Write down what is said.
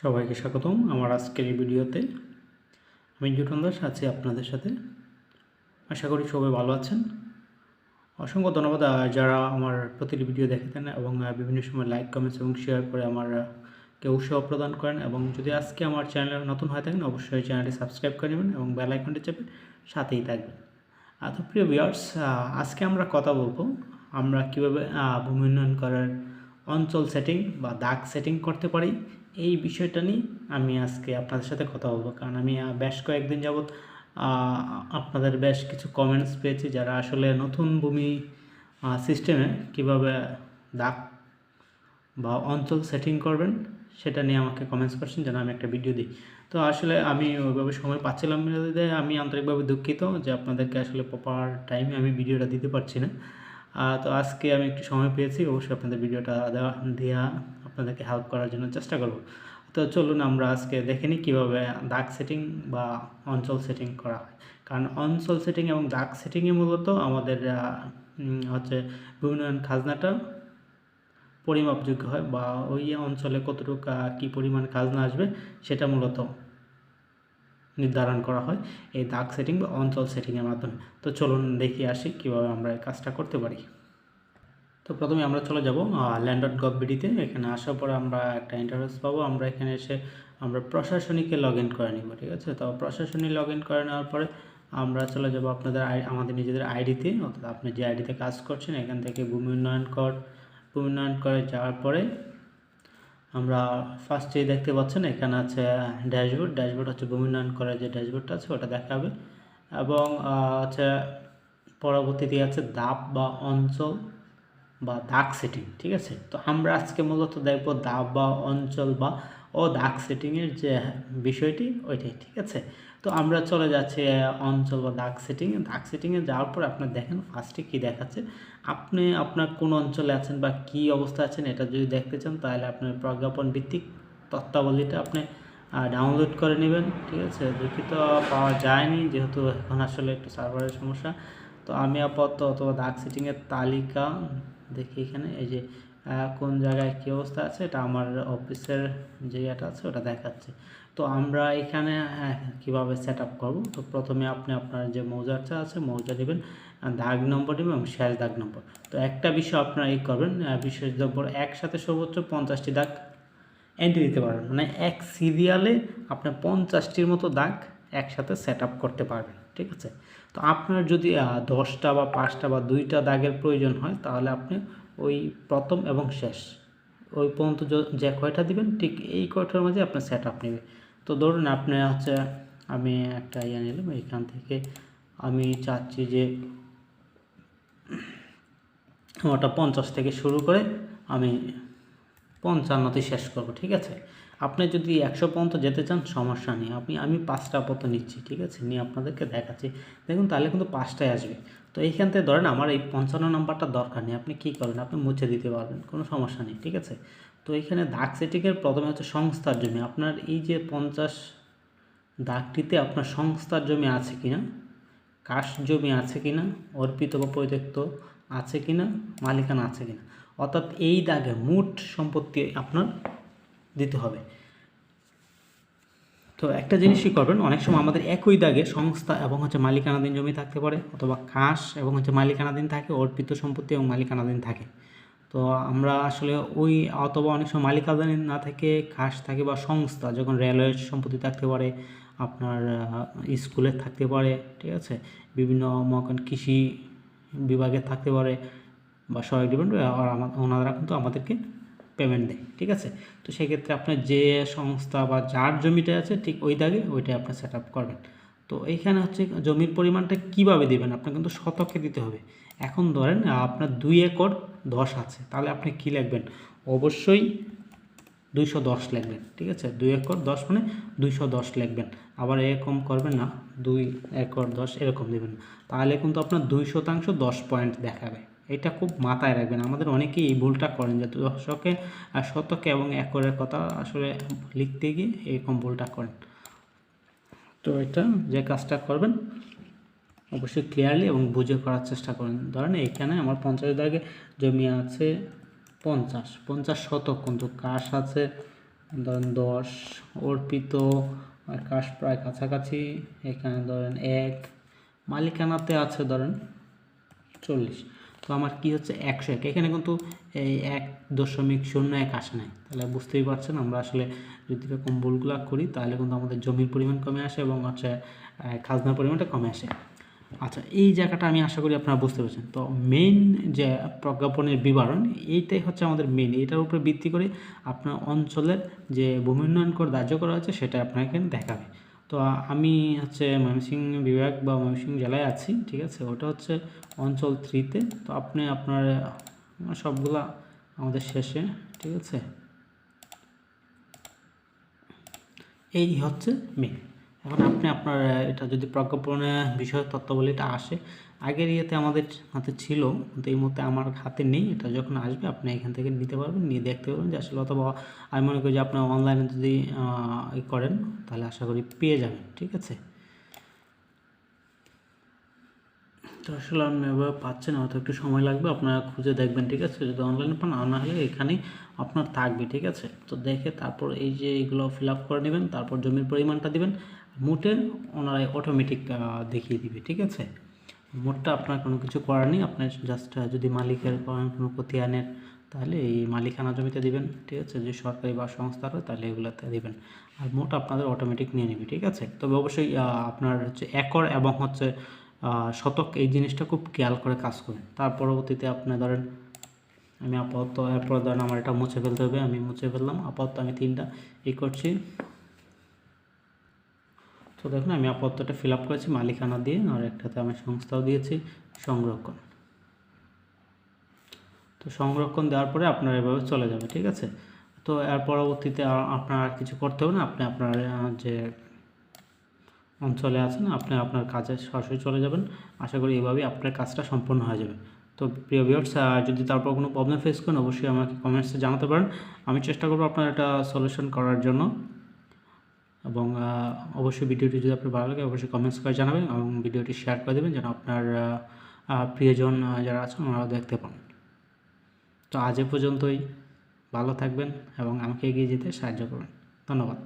সবাইকে স্বাগতম আমার আজকের ভিডিওতে। আমি জুটন দাস, আছি আপনাদের সাথে। আশা করি সবাই ভালো আছেন। অসংখ্য ধন্যবাদ যারা আমার প্রতিটি ভিডিও দেখেন এবং বিভিন্ন সময় লাইক কমেন্টস এবং শেয়ার করে আমার কে উৎসাহ প্রদান করেন এবং যদি আজকে আমার চ্যানেলে নতুন হয়ে থাকেন, অবশ্যই চ্যানেলটি সাবস্ক্রাইব করে নেবেন এবং বেল আইকনটি চেপে সাথেই থাকবেন। তো প্রিয় ভিউয়ার্স আজকে আমরা কথা বলব আমরা কীভাবে ভূমি উন্নয়ন করার অঞ্চল সেটিং বা দাগ সেটিং করতে পারি এই বিষয়টা নিয়ে আমি আজকে আপনাদের সাথে কথা বলব। কারণ আমি বেশ কয়েকদিন যাবৎ আপনাদের বেশ কিছু কমেন্টস পেয়েছি যারা আসলে নতুন ভূমি সিস্টেমে কীভাবে দাগ বা অঞ্চল সেটিং করবেন সেটা নিয়ে আমাকে কমেন্টস করছেন যেন আমি একটা ভিডিও দিই। তো আসলে আমি ওইভাবে সময় পাচ্ছিলাম আমি আন্তরিকভাবে দুঃখিত যে আপনাদেরকে আসলে প্রপার টাইমে আমি ভিডিওটা দিতে পারছি না। তো আজকে আমি একটু সময় পেয়েছি, অবশ্যই আপনাদের ভিডিওটা দেওয়া দেওয়া আপনাদেরকে হেল্প করার জন্য চেষ্টা করব। তো চলুন আমরা আজকে দেখে নিই কীভাবে দাগ সেটিং বা অঞ্চল সেটিং করা হয়। কারণ অঞ্চল সেটিং এবং দাগ সেটিংয়ে মূলত আমাদের হচ্ছে বিভিন্ন খাজনাটা পরিমাপযোগ্য হয় বা ওই অঞ্চলে কতটুকু কী পরিমাণ খাজনা আসবে সেটা মূলত নির্ধারণ করা হয় এই দাগ সেটিং বা অঞ্চল সেটিংয়ের মাধ্যমে। তো চলুন দেখি আসি কীভাবে আমরা এই কাজটা করতে পারি। তো প্রথমে আমরা চলে যাব ল্যান্ড ডট গভ বিডিতে এখানে আসার পরে আমরা একটা ইন্টারফেস পাবো। আমরা এখানে এসে আমরা প্রশাসনিকে লগ ইন করে নিব, ঠিক আছে? তো প্রশাসনিক লগ ইন করে নেওয়ার পরে আমরা চলে যাব আপনাদের আমাদের নিজেদের আইডিতে। অর্থাৎ আপনি যে আইডিতে কাজ করছেন, এখান থেকে ভূমি উন্নয়ন কর, ভূমি উন্নয়ন করে যাওয়ার পরে আমরা ফার্স্টে দেখতে পাচ্ছেন, এখানে আছে ড্যাশবোর্ড ড্যাশবোর্ড হচ্ছে ভূমি উন্নয়ন করার যে ড্যাশবোর্ডটা আছে, ওটা দেখাবে। এবং হচ্ছে পরবর্তীতে আছে দাপ বা অঞ্চল। বা দাগ সেটিং ঠিক আছে? তো আমরা আজকে মূলত দেখব দাব বা অঞ্চল বা ও দাগ সেটিংয়ের যে বিষয়টি, ওইটাই, ঠিক আছে? তো আমরা চলে যাচ্ছি অঞ্চল বা দাগ সেটিংয়ে দাগ সেটিংয়ে যাওয়ার পর আপনার দেখেন ফার্স্টে কী দেখাচ্ছে। আপনি আপনার কোন অঞ্চলে আছেন বা কী অবস্থা আছেন এটা যদি দেখতে চান, তাহলে আপনার প্রজ্ঞাপন ভিত্তিক তত্ত্বাবলীটা আপনি ডাউনলোড করে নেবেন, ঠিক আছে? দুঃখিত পাওয়া যায়নি, যেহেতু এখন আসলে একটু সার্ভারের সমস্যা। তো আমি আপাতত অথবা দাগ সেটিংয়ের তালিকা দেখি এখানে, এই যে কোন জায়গায় কী অবস্থা আছে, এটা আমার অফিসের যে ইয়েটা আছে, ওটা দেখাচ্ছে। তো আমরা এখানে কীভাবে সেট আপ করব? তো প্রথমে আপনি আপনার যে মৌজাটা আছে, মৌজা দেবেন দাগ নম্বর নেবেন এবং শেষ দাগ নম্বর। তো একটা বিষয় আপনারা এই করবেন বিশেষ নম্বর একসাথে সর্বোচ্চ পঞ্চাশটি দাগ এন্ট্রি দিতে পারবেন। মানে এক সিরিয়ালে আপনি পঞ্চাশটির মতো দাগ একসাথে সেট আপ করতে পারবেন। ঠিক আছে? তো আপনার যদি দশটা বা পাঁচটা বা দুইটা দাগের প্রয়োজন হয়, তাহলে আপনি ওই প্রথম এবং শেষ, ওই পর্যন্ত যে কয়টা দিবেন, ঠিক এই কয়টার মাঝে আপনার সেট আপ নেবে। তো ধরুন আপনি হচ্ছে, আমি একটা ইয়ে নিলাম, এখান থেকে আমি চাচ্ছি যে ওটা পঞ্চাশ থেকে শুরু করে আমি পঞ্চান্নতে শেষ করব, ঠিক আছে? আপনি যদি একশো পর্যন্ত যেতে চান, সমস্যা নেই। আপনি, আমি পাঁচটা পর্যন্ত নিচ্ছি, ঠিক আছে? নিয়ে আপনাদেরকে দেখাচ্ছি। দেখুন, তাহলে কিন্তু পাঁচটায় আসবে। তো এইখান থেকে ধরেন, আমার এই পঞ্চান্ন নাম্বারটা দরকার নেই। আপনি কী করেন? আপনি মুছে দিতে পারবেন, কোনো সমস্যা নেই, ঠিক আছে? তো এখানে দাগ সেটিংয়ের প্রথমে হচ্ছে সংস্থার জমি। আপনার এই যে পঞ্চাশ দাগটিতে আপনার সংস্থার জমি আছে কিনা, কাশ জমি আছে কিনা, অর্পিত বা পরিত্যক্ত আছে কিনা, মালিকানা আছে কিনা, অর্থাৎ এই দাগে মোট সম্পত্তি আপনার দিতে হবে। তো একটা জিনিসই করবেন, অনেক সময় আমাদের একই দাগে সংস্থা এবং হচ্ছে মালিকানাধীন জমি থাকতে পারে, অথবা কাশ এবং হচ্ছে মালিকানাধীন থাকে, অর্পিত সম্পত্তি এবং মালিকানাধীন থাকে। তো আমরা আসলে ওই, অথবা অনেক সময় মালিকানাধীন না থেকে খাস থাকে বা সংস্থা, যখন রেলওয়ে সম্পত্তি থাকতে পারে, আপনার স্কুলে থাকতে পারে, ঠিক আছে? বিভিন্ন মকন কৃষি বিভাগে থাকতে পারে, বা সবাই ডিপেন্ড ওনারা কিন্তু আমাদেরকে পেমেন্ট দেয়, ঠিক আছে? তো সেক্ষেত্রে আপনার যে সংস্থা বা যার জমিটা আছে ঠিক ওই দাগে ওইটাই আপনি সেট করবেন। তো এইখানে হচ্ছে জমির পরিমাণটা কীভাবে দিবেন? আপনার কিন্তু শতকে দিতে হবে। এখন ধরেন আপনার দুই একর দশ আছে, তাহলে আপনি কি লিখবেন? অবশ্যই দুইশো দশ লিখবেন, ঠিক আছে? দুই একর দশ মানে দুইশো দশ লিখবেন। আবার এরকম করবেন না, দুই একর দশ এরকম দেবেন তাহলে কিন্তু আপনার দুই শতাংশ দশ পয়েন্ট দেখাবে। এটা খুব মাথায় রাখবেন। আমাদের অনেকেই এই ভুলটা করেন যে দশকে শতকে এবং একরের কথা আসলে লিখতে গিয়ে এরকম ভুলটা করেন। তো এটা যে কাজটা করবেন, অবশ্যই ক্লিয়ারলি এবং বুঝে করার চেষ্টা করেন। ধরেন এখানে আমার পঞ্চাশ দাগে জমি আছে পঞ্চাশ পঞ্চাশ শতক কিন্তু কাশ আছে, ধরেন দশ অর্পিত কাশ প্রায় কাছাকাছি, এখানে ধরেন এক, মালিকানাতে আছে ধরেন চল্লিশ। তো আমার কি হচ্ছে একশো এক। এখানে কিন্তু এই এক দশমিক শূন্য এক আসে নাই। তাহলে বুঝতেই পারছেন আমরা আসলে যদি এরকম ভুলগুলা করি, তাহলে কিন্তু আমাদের জমির পরিমাণ কমে আসে এবং হচ্ছে খাজনার পরিমাণটা কমে আসে। আচ্ছা এই জায়গাটা আমি আশা করি আপনারা বুঝতে পেরেছেন। তো মেইন যে প্রজ্ঞাপনের বিবরণ, এইটাই হচ্ছে আমাদের মেইন এটার উপরে ভিত্তি করে আপনার অঞ্চলের যে ভূমি উন্নয়ন করে ধার্য করা হয়েছে, সেটা আপনাকে দেখাবে। তো আমি হচ্ছে ময়মনসিংহ বিভাগ বা ময়মনসিংহ জেলায় আছি, ঠিক আছে? ওটা হচ্ছে অঞ্চল থ্রিতে। তো আপনি আপনার সবগুলা আমাদের শেষে, ঠিক আছে? এই হচ্ছে মেন এখন আপনি আপনার, এটা যদি প্রজ্ঞাপনের বিষয়, তত্ত্বাবলীটা আসে আগের ইয়েতে আমাদের হাতে ছিল, কিন্তু এই মুহূর্তে আমার হাতে নেই। এটা যখন আসবে, আপনি এখান থেকে নিতে পারবেন, নিয়ে দেখতে পারবেন যে আসলে অথবা আমি মনে করি যে আপনার অনলাইনে যদি ই করেন, তাহলে আশা করি পেয়ে যাবেন, ঠিক আছে? তো আসলে আপনি এভাবে পাচ্ছেন, হয়তো একটু সময় লাগবে, আপনারা খুঁজে দেখবেন, ঠিক আছে? যদি অনলাইনে পান, আর না হলে এখানেই আপনার থাকবে, ঠিক আছে? তো দেখে তারপর এই যে এইগুলো ফিল আপ করে নেবেন, তারপর জমির পরিমাণটা দিবেন, মোটে ওনারাই অটোমেটিক দেখিয়ে দিবে, ঠিক আছে? মোটটা আপনার কোনো কিছু করার নেই। আপনার জাস্ট যদি মালিকের কোনো খতিয়ানের তাহলে এই মালিকানা জমিতে দিবেন, ঠিক আছে? যে সরকারি বা সংস্থা হয় তাহলে এগুলোতে দিবেন। আর মোট আপনাদের অটোমেটিক নিয়ে নেবে, ঠিক আছে? তবে অবশ্যই আপনার হচ্ছে একর এবং হচ্ছে শতক, এই জিনিসটা খুব খেয়াল করে কাজ করবেন তার পরবর্তীতে আপনি ধরেন, আমি আপাতত, এরপর ধরেন আমার এটা মুছে ফেলতে হবে, আমি মুছে ফেললাম, আপাতত আমি তিনটা ই করছি। তো দেখুন, আমি আপাতত এটা ফিল আপ করেছি মালিকানা দিয়ে, আর একটাতে আমি সংস্থাও দিয়েছি, সংরক্ষণ। তো সংরক্ষণ দেওয়ার পরে আপনার এভাবে চলে যাবে, ঠিক আছে? তো এর পরবর্তীতে আপনার আর কিছু করতে হবে না, আপনি আপনার যে অঞ্চলে আছেন, আপনি আপনার কাজে সরাসরি চলে যাবেন। আশা করি এভাবেই আপনার কাজটা সম্পন্ন হয়ে যাবে। তো প্রিয় ভিউয়ার্স যদি তারপর কোনো প্রবলেম ফেস করেন, অবশ্যই আমাকে কমেন্টসে জানাতে পারেন। আমি চেষ্টা করব আপনার এটা সলিউশন করার জন্য। এবং অবশ্যই ভিডিওটি যদি আপনার ভালো লাগে, অবশ্যই কমেন্টস করে জানাবেন এবং ভিডিওটি শেয়ার করে দেবেন যেন আপনার প্রিয়জন যারা আছেন ওনারা দেখতে পান। তো আজ পর্যন্তই। ভালো থাকবেন এবং আমাকে এগিয়ে যেতে সাহায্য করবেন। ধন্যবাদ।